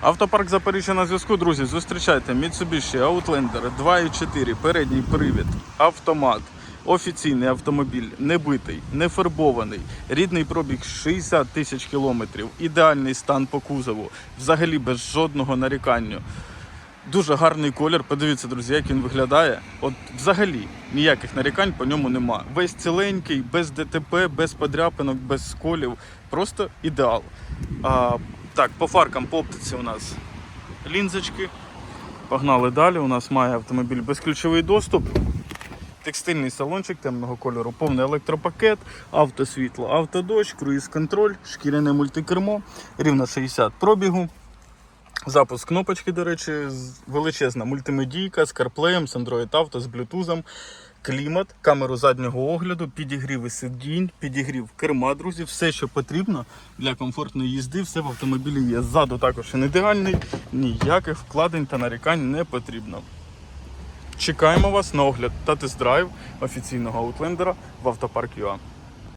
Автопарк Запоріжжя на зв'язку, друзі. Зустрічайте Mitsubishi Outlander 2.4, передній привід, автомат, офіційний автомобіль, не битий, не фарбований, рідний пробіг 60 тисяч кілометрів, ідеальний стан по кузову, взагалі без жодного нарікання. Дуже гарний колір. Подивіться, друзі, як він виглядає. От взагалі ніяких нарікань по ньому нема. Весь ціленький, без ДТП, без подряпинок, без сколів. Просто ідеал. А, так, по фаркам по у нас лінзочки. Погнали далі. У нас має автомобіль безключовий доступ. Текстильний салончик темного кольору, повний електропакет, автосвітло, автодощ, круїз-контроль, шкіряне мультикермо, рівно 60 пробігу. Запуск кнопочки, до речі, величезна мультимедійка з CarPlay, з Android Auto, з Bluetooth, клімат, камеру заднього огляду, підігріви сидінь, підігрів керма, друзі, все, що потрібно для комфортної їзди, все в автомобілі є. Ззаду також він ідеальний, ніяких вкладень та нарікань не потрібно. Чекаємо вас на огляд та тест-драйв офіційного аутлендера в автопарк ЮА.